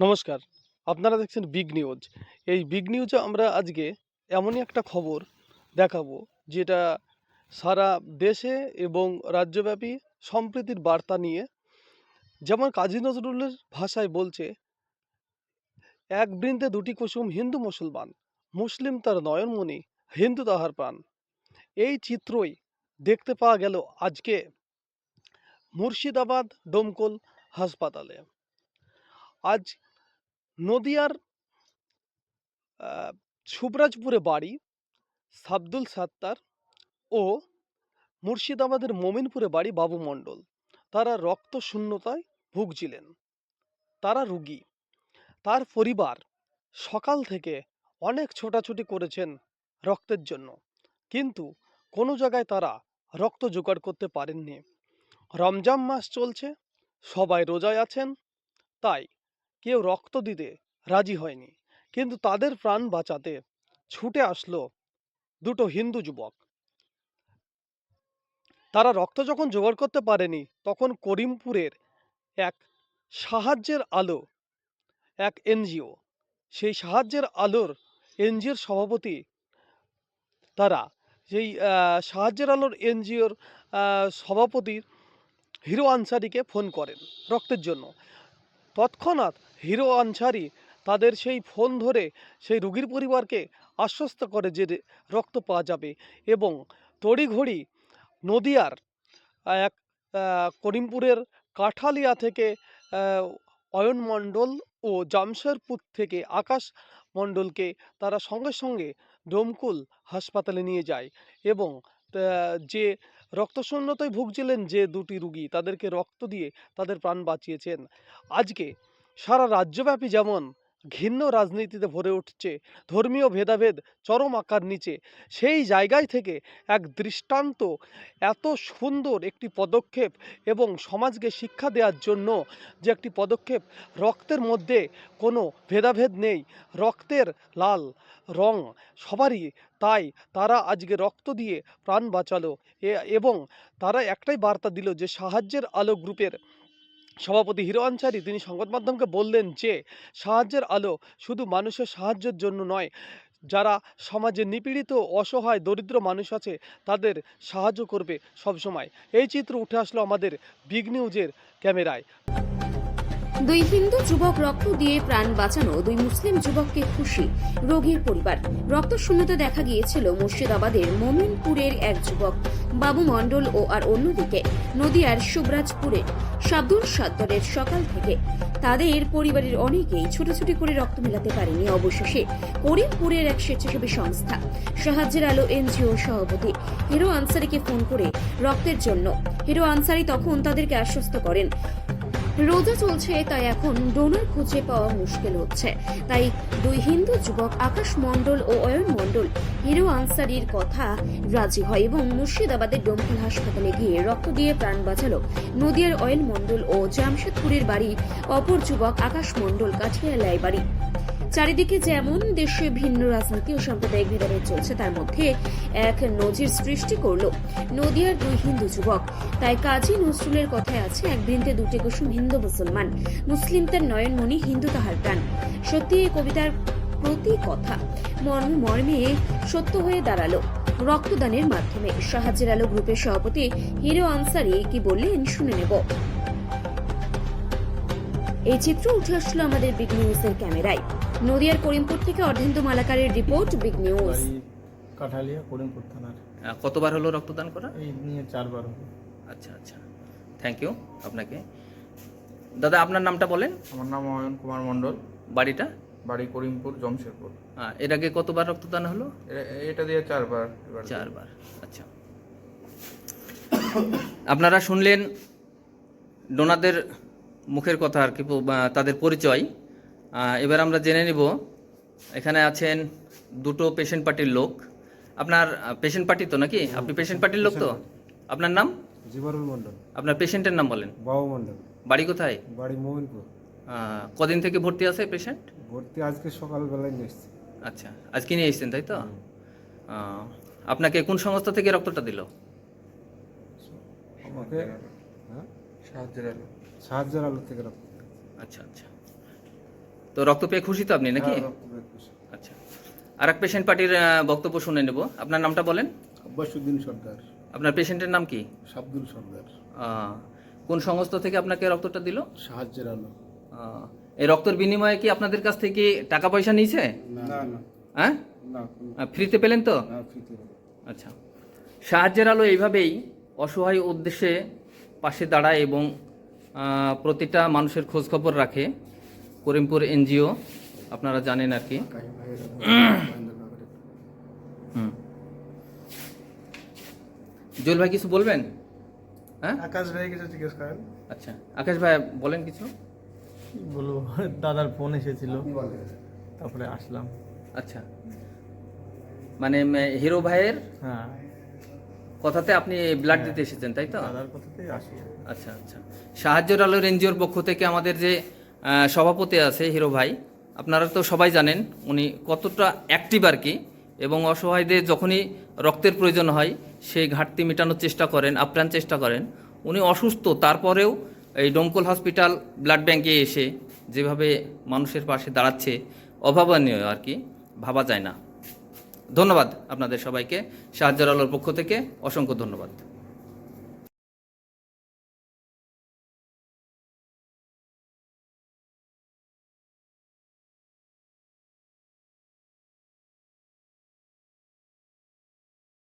নমস্কার, আপনারা দেখছেন বিগ নিউজ এই বিগ নিউজে আমরা আজকে এমনই একটা খবর দেখাবো, যেটা সারা দেশে এবং রাজ্যব্যাপী সম্প্রীতির বার্তা নিয়ে, যেমন কাজী নজরুলের ভাষায় বলছে, এক বৃন্দে দুটি কুসুম হিন্দু মুসলমান, মুসলিম তার নয়নমণি, হিন্দু তাহার প্রাণ। এই চিত্রই দেখতে পাওয়া গেল আজকে মুর্শিদাবাদ ডোমকল হাসপাতালে। আজ নদিয়ার আহ, শুভরাজপুরে বাড়ি সাবদুল সাত্তার ও মুর্শিদাবাদের মোমিনপুরে বাড়ি বাবু মণ্ডল। তারা রক্ত শূন্যতায় ভুগছিলেন। তারা রুগী। তার পরিবার সকাল থেকে অনেক ছোটাছুটি করেছেন রক্তের জন্য। কিন্তু কোনো জায়গায় তারা রক্ত জোগাড় করতে পারেননি। রমজান মাস চলছে সবাই রোজায় আছেন তাই কেউ রক্ত দিতে রাজি হয়নি। কিন্তু তাদের প্রাণ বাঁচাতে ছুটে আসলো দুটো হিন্দু যুবক। তারা রক্ত যখন জোগাড় করতে পারেনি, তখন করিমপুরের এক সাহায্যের আলো, এক এনজিও, সেই সাহায্যের আলোর এনজিওর সভাপতি তারা, সেই সাহায্যের আলোর এনজিওর সভাপতি হিরো আনসারিকে ফোন করেন রক্তের জন্য। তৎক্ষণাৎ হিরো আনসারি তাদের সেই ফোন ধরে সেই রুগীর পরিবারকে আশ্বস্ত করে যে রক্ত পাওয়া যাবে এবং তড়িঘড়ি নদিয়ার এক করিমপুরের কাঠালিয়া থেকে অয়ন মণ্ডল ও জামশেরপুর থেকে আকাশ মণ্ডলকে তারা সঙ্গে সঙ্গে ডোমকুল হাসপাতালে নিয়ে যায় এবং যে রক্তশূন্যতায় ভুগছিলেন যে দুটি রুগী তাদেরকে রক্ত দিয়ে তাদের প্রাণ বাঁচিয়েছেন। আজকে সারা রাজ্যব্যাপী যেমন ঘিন্ন রাজনীতিতে ভরে উঠছে। ধর্মীয় ভেদাভেদ চরম আকার নিচে। সেই জায়গায় থেকে এক দৃষ্টান্ত, এত সুন্দর একটি পদক্ষেপ এবং সমাজকে শিক্ষা দেওয়ার জন্য যে একটি পদক্ষেপ, রক্তের মধ্যে কোনো ভেদাভেদ নেই। রক্তের লাল রং সবারই, তাই তারা আজকে রক্ত দিয়ে প্রাণ বাঁচালো। এবং তারা একটাই বার্তা দিল যে সাহায্যের আলো গ্রুপের সভাপতি হিরো আনসারি তিনি সংবাদ মাধ্যমকে বললেন যে, সাহায্যের আলো শুধু মানুষের সাহায্যের জন্য নয়, যারা সমাজে নিপীড়িত অসহায় দরিদ্র মানুষ আছে, তাদের সাহায্য করবে সবসময়। এই চিত্র উঠে আসলো আমাদের বিগ নিউজের ক্যামেরায়। দুই হিন্দু যুবক রক্ত দিয়ে প্রাণ বাঁচানো, দুই মুসলিম যুবককে খুশি, রোগীর পরিবার। রক্ত শূন্যতা দেখা গিয়েছিল মুর্শিদাবাদের মোমিনপুরের এক যুবক, বাবু মণ্ডল ও আর অন্যদিকে, নদিয়ার শুভরাজপুরের শাব্দুল সত্তরের সকাল থেকে। তাদের পরিবারের অনেকেই ছুটোছুটি করে রক্ত মেলাতে পারেনি, অবশেষে করিমপুরের এক স্বেচ্ছাসেবী সংস্থা, সাহায্যের আলো এনজিও সভাপতি হিরো আনসারিকে ফোন করে রক্তের জন্য। হিরো আনসারি তখন তাদেরকে আশ্বস্ত করেন রোজা চলছে, তাই এখন ডোনার খুঁজে পাওয়া মুশকিল হচ্ছে। তাই দুই হিন্দু যুবক আকাশ মণ্ডল ও অয়ন মণ্ডল, হিরো আনসারির কথা রাজি হয় এবং মুর্শিদাবাদের ডোমকল হাসপাতালে গিয়ে রক্ত দিয়ে প্রাণ বাঁচালো। নদিয়ার অয়ন মণ্ডল ও জামশেদপুরের বাড়ি অপর যুবক আকাশ মণ্ডল কাঠিয়ালায় বাড়ি। চারিদিকে যেমন দেশে ভিন্ন রাজনীতি ও সাম্প্রদায়িক ভেদাভেদ চলছে, তার মধ্যে এক নজির সৃষ্টি করল নদিয়ার দুই হিন্দু যুবক। তাই কাজী নজরুলের কথায় আছে, এক বৃন্দে দুটি কুসুম হিন্দু মুসলমান। মুসলিম তার নয়নমণি, হিন্দু তাহার প্রাণ। সত্যি এই কবিতার প্রতি কথা। মর্ম মর্মে সত্য হয়ে দাঁড়াল রক্তদানের মাধ্যমে। সাহায্যের আলো গ্রুপের সভাপতি হিরো আনসারি কি বললেন শুনে নেব। এই চিত্র উঠে আসলো আমাদের বিগ নিউজের ক্যামেরায়। নদিয়ার করিমপুর থেকে Ardhendu মালাকারের report big news. Kathalia Karimpur থানার। কতবার হলো রক্তদান করা? এই নিয়ে চারবার হলো। আচ্ছা আচ্ছা। থ্যাংক ইউ আপনাকে। দাদা আপনার নামটা বলেন। আমার নাম অয়ন কুমার মণ্ডল। বাড়িটা? বাড়ি করিমপুর জমশেদপুর আহ, এর আগে কতবার রক্তদান হলো? এটা দিয়ে চারবার এবার। চারবার আচ্ছা। আপনারা শুনলেন ডোনাদের মুখের কথা আর কি তাদের পরিচয়। এবার আমরা জেনে নিব এখানে আছেন দুটো পেশেন্ট পার্টির লোক। আপনার পেশেন্ট পার্টি তো নাকি? আপনি পেশেন্ট পার্টির লোক তো? আপনার নাম? জিবারুল মন্ডল আপনার পেশেন্টের নাম বলেন। বাবু মন্ডল বাড়ি কোথায়? বাড়ি মোমিনপুর আহ, কদিন থেকে ভর্তি আছে পেশেন্ট ভর্তি আজকে সকালবেলায় নিয়ে এসছি। আচ্ছা আজকে নিয়ে এসেছেন তাই তো? আপনাকে কোন সংস্থা থেকে রক্তটা দিল? আমাকে হ্যাঁ? সাহায্যের আলো। সাহায্যের আলো থেকে রক্ত। আচ্ছা আচ্ছা। তো রক্ত পেয়ে খুশি তো আপনি নাকি? হ্যাঁ, রক্ত পেয়ে খুশি। আচ্ছা। আর এক পেশেন্ট পার্টির বক্তব্য শুনে নেব। আপনার নামটা বলেন। আব্বাসুদ্দিন সর্দার। আপনার পেশেন্টের নাম কি? শাব্দুল সর্দার। কোন সংস্থা থেকে আপনাকে রক্তটা দিল? সাহায্যের আলো এই রক্তের বিনিময়ে কি আপনাদের কাছ থেকে টাকা পয়সা নিয়েছে? না। না হ্যাঁ? ফ্রিতে পেলেন তো? আচ্ছা। সাহায্যের আলো এইভাবেই অসহায় উদ্দেশ্যে পাশে দাঁড়ায় এবং প্রতিটা মানুষের খোঁজ খবর রাখে। করিমপুর এনজিও আপনারা জানেন আর কি। হুম। জুয়েল ভাই কিছু বলবেন? হ্যাঁ? আকাশ ভাই কিছু জিজ্ঞেস করেন। আচ্ছা। আকাশ ভাই বলেন কিছু। কি বলব দাদার ফোন এসেছিল। তারপরে আসলাম। আচ্ছা। মানে হিরো ভাইয়ের হ্যাঁ। কথাতে আপনি ব্লাড দিতে এসেছেন তাই তো? দাদার কথাতেই আসি। আচ্ছা আচ্ছা। সাহায্যের আলোর এনজিওর পক্ষ থেকে আমাদের যে সভাপতি আছে হিরো ভাই। আপনারা তো সবাই জানেন, উনি কতটা অ্যাক্টিভ আর কি, এবং অসহায়দের যখনই রক্তের প্রয়োজন হয়, সেই ঘাটতি মেটানোর চেষ্টা করেন, আপ্রাণ চেষ্টা করেন। উনি অসুস্থ, তারপরেও এই ডোমকল হসপিটাল ব্লাড ব্যাঙ্কে এসে যেভাবে মানুষের পাশে দাঁড়াচ্ছে, অভাবনীয় আর কি, ভাবা যায় না। ধন্যবাদ আপনাদের সবাইকে। সাহায্যের আলোর পক্ষ থেকে অসংখ্য ধন্যবাদ।